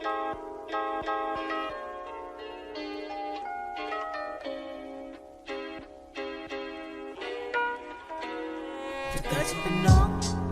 ถ้าเ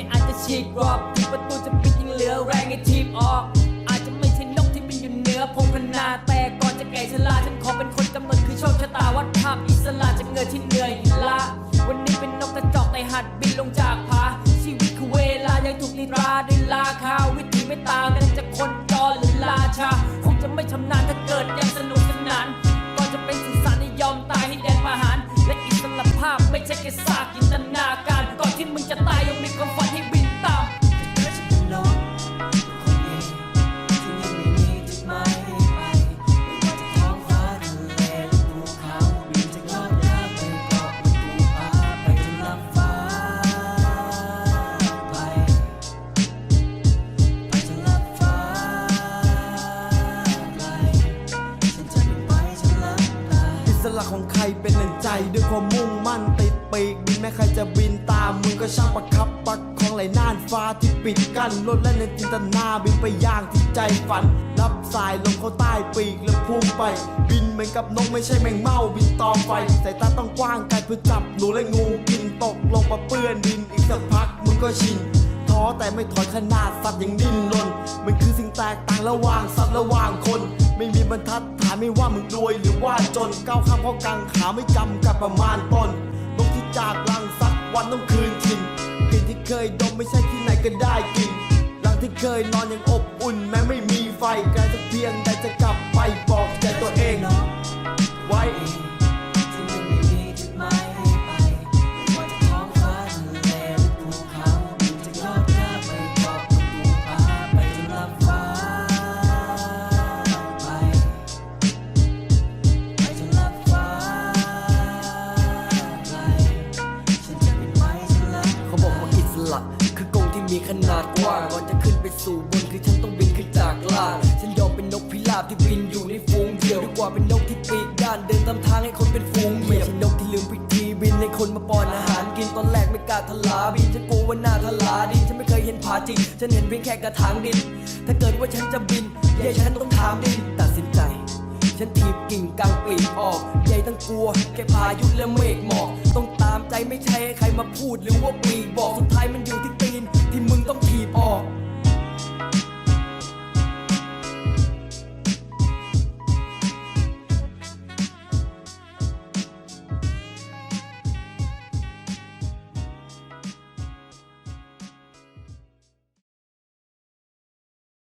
ไม่อาจจะฉีกกรอบที่ประตูจะปิดยังเหลือแรงให้ทีบออก อาจจะไม่ใช่นกที่บินอยู่เหนือพงพนาแต่ก่อนจะแก่ชราฉันขอเป็นคนกำหนดคือโชคชะตาวัดภาพอิสระจากเงินที่เหนื่อยล้าวันนี้เป็นนกกระจอกแต่หัดบินลงจากผาชีวิตคือเวลายังถูกนิราด้วยราคาวิธีไม่ต่างกันจากคนจรหรือราชาคงจะไม่ชำนาญถ้าเกิดยังสนุก งจะต เป็นหนึ่งใจด้วยความมุ่งมั่นติดปีกบินแม้ใครจะบินตามมึงก็ช่างประคับประคองไหลน่านฟ้าที่ปิดกั้นลดและในจินตนาบินไปย่างที่ใจฝัน รับสายลมเข้าใต้ปีกแล้วพุ่งไป บินเหมือนกับนกไม่ใช่แมงเม่าบินต่อไฟสายตาต้องกว้างไกลเพื่อจับหนูและงูกินตกลงมาเปื้อนดินอีกสักพักมึงก็ชินท้อแต่ไม่ถอยขนาดสัตว์ยังดิ้นรนมันคือสิ่งแตกต่างระหว่างสัตว์ระหว่างคน ไม่มีบรรทัด ไม่ว่ามึงรวยหรือว่าจนก้าวข้ามข้อกังขาไม่จำกับประมาณตนนกที่จากลังสักวันต้องคืนชินกลิ่นที่เคยดมไม่ใช่ที่ไหนก็ได้กินรังที่เคยนอนยังอบอุ่นแม้ไม่มีไฟไกลสักเพียงใดจะกลับไปบอกใจตัวเอง ว่าอิสระคือกรงที่มีขนาดกว้างก่อนจะขึ้นไปสู่บนคือฉันต้องบินขึ้นจากล่างฉันยอมเป็นนกพิราบที่บินอยู่ในฝูงเดียวดีกว่าเป็นนกที่ปีกด้านเดินตามทางให้คนเป็นฝูงเหยียบฉันนกที่ลืมวิธีบินให้คนมาป้อนอาหารกินตอนแรกไม่กล้าทลาบินฉันกลัวว่าหน้าทลาดินฉันไม่เคยเห็นผาจริงฉันเห็นเพียงแค่กระถางดิน ถ้าเกิดว่าฉันจะบินเย่ฉันต้องถามดินตัดสินใจฉันถีบกิ่งกลางปีกออกใหญ่ตั้งกลัวแค่พายุและเมฆหมอกต้อง ใจไม่ใช่ใครมาพูดหรือว่าปีบอกสุดท้ายมันอยู่ที่ตี